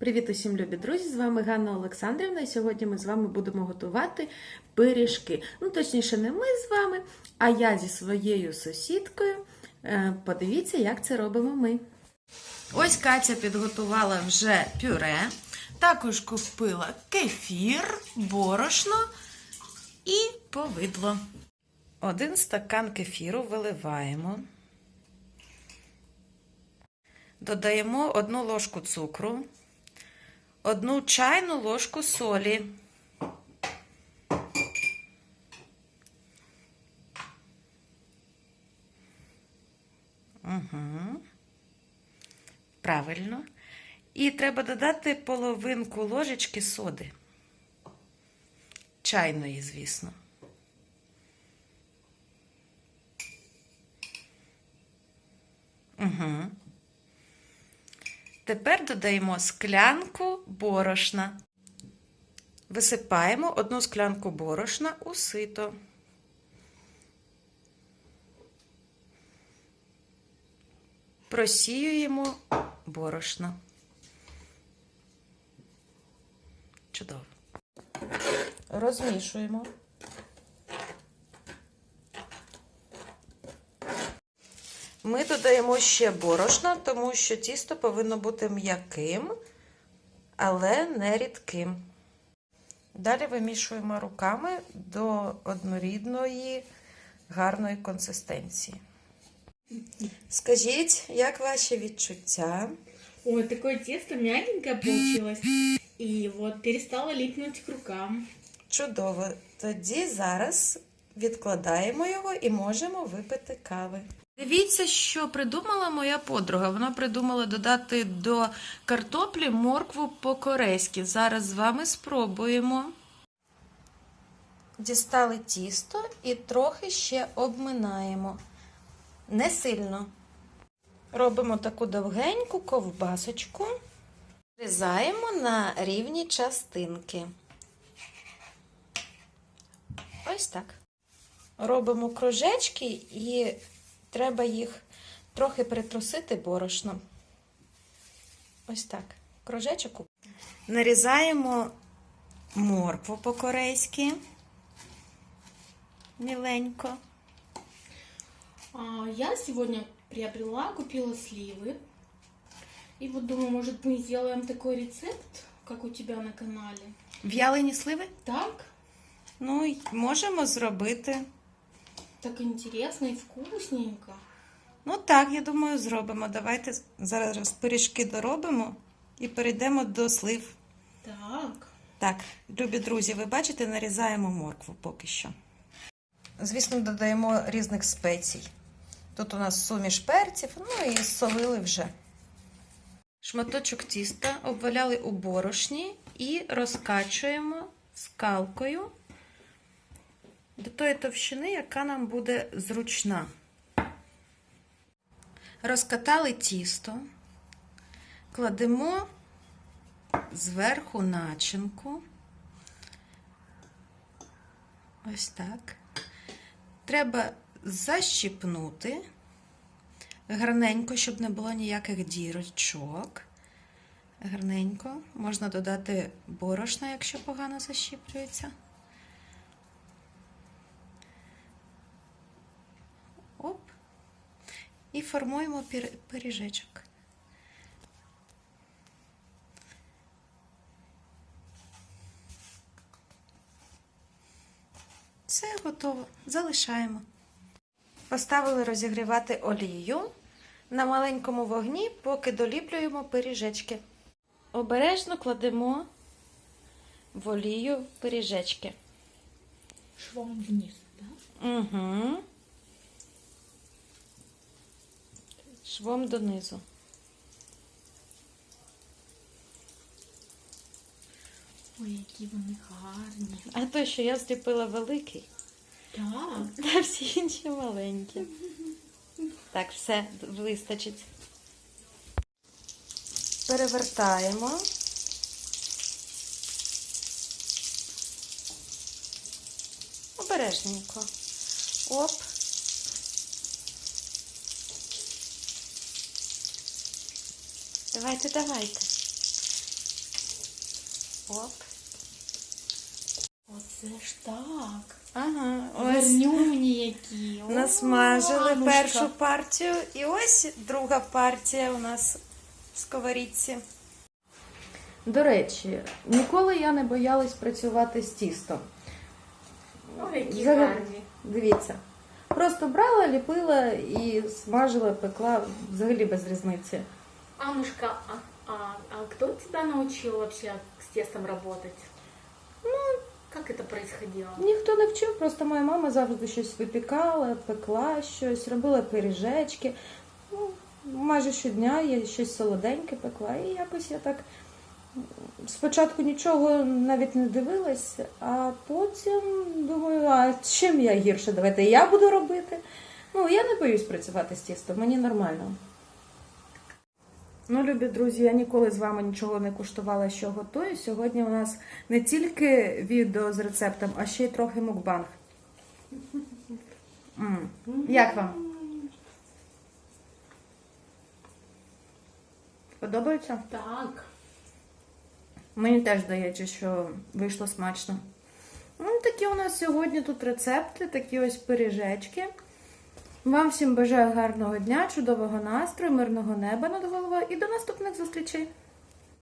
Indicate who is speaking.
Speaker 1: Привіт усім любі друзі! З вами Ганна Олександрівна, і сьогодні ми з вами будемо готувати пиріжки. Ну, точніше, не ми з вами, а я зі своєю сусідкою. Е, Подивіться, як це робимо ми. Ось Катя підготувала вже пюре, також купила кефір, борошно і повидло. Один стакан кефіру виливаємо. Додаємо одну ложку цукру, одну чайну ложку солі. Угу. Правильно. І треба додати половинку ложечки соди. Чайної, звісно. Угу. Тепер додаємо склянку борошна. Висипаємо одну склянку борошна у сито. Просіюємо борошно. Чудово. Розмішуємо. Ми додаємо ще борошна, тому що тісто повинно бути м'яким, але не рідким. Далі вимішуємо руками до однорідної гарної консистенції. Скажіть, як ваші відчуття?
Speaker 2: Ой, такое тесто мягенькое получилось. И вот перестало липнуть к рукам.
Speaker 1: Чудово. Тоді зараз відкладаємо його і можемо випити кави. Дивіться, що придумала моя подруга. Вона придумала додати до картоплі моркву по-корейськи. Зараз з вами спробуємо. Дістали тісто і трохи ще обминаємо. Не сильно. Робимо таку довгеньку ковбасочку. Різаємо на рівні частинки. Ось так. Робимо кружечки і треба їх трохи притрусити борошном. Ось так. Кружечок. Нарізаємо моркву по-корейськи. Міленько.
Speaker 2: А, я сегодня приобрела, купила сливы. И вот думаю, может мы сделаем такой рецепт, как у тебя на канале.
Speaker 1: В'ялені сливи?
Speaker 2: Так?
Speaker 1: Ну, можемо зробити.
Speaker 2: Так интересно и вкусненько.
Speaker 1: Ну так, я думаю, зробимо. Давайте зараз пиріжки доробимо і перейдемо до слив.
Speaker 2: Так.
Speaker 1: Так, любі друзі, ви бачите, нарізаємо моркву поки що. Звісно, додаємо різних спецій. Тут у нас суміш перців, ну і солили вже. Шматочок тіста обваляли у борошні і розкачуємо скалкою до тої товщини, яка нам буде зручна. Розкатали тісто, кладемо зверху начинку. Ось так. Треба защіпнути гарненько, щоб не було ніяких дірочок. Гарненько. Можна додати борошна, якщо погано защіплюється. Оп. І формуємо пиріжечок. Все готово. Залишаємо. Поставили розігрівати олію на маленькому вогні, поки доліплюємо пиріжечки. Обережно кладемо в олію пиріжечки.
Speaker 2: Швом вниз, да?
Speaker 1: Угу. Швом донизу.
Speaker 2: Ой, які вони гарні.
Speaker 1: А то, що я зліпила великий,
Speaker 2: Так.
Speaker 1: а всі інші маленькі. Так, все вистачить. Перевертаємо. Обережненько. Оп. Давайте, давайте. Оп.
Speaker 2: Оце ж так.
Speaker 1: Ага,
Speaker 2: Гарнюні які. О,
Speaker 1: Насмажили
Speaker 2: Аннушка.
Speaker 1: першу партію. І ось друга партія у нас в сковорідці. До речі, ніколи я не боялась працювати з тістом.
Speaker 2: Ой, які
Speaker 1: Взагалі-
Speaker 2: гарні.
Speaker 1: Дивіться. Просто брала, ліпила і смажила, пекла взагалі без різниці.
Speaker 2: Аннушка, а, а, а кто тебя научил вообще с тестом работать? Ну, как это происходило?
Speaker 1: Ніхто не вчив, просто моя мама завжди щось випікала, пекла щось, робила пиріжечки. Ну, майже щодня я щось солоденьке пекла. І якось я так спочатку нічого навіть не дивилась, а потім думаю, а чим я гірше? Давайте я буду робити. Ну, я не боюсь працювати з тістом, мені нормально. Ну, любі друзі, я ніколи з вами нічого не куштувала, що готую. Сьогодні у нас не тільки відео з рецептом, а ще й трохи мукбанг. М. Як вам? Подобається?
Speaker 2: Так.
Speaker 1: Мені теж здається, що вийшло смачно. Ну, такі у нас сьогодні тут рецепти, такі ось пиріжечки. Вам всім бажаю гарного дня, чудового настрою, мирного неба над головою і до наступних зустрічей!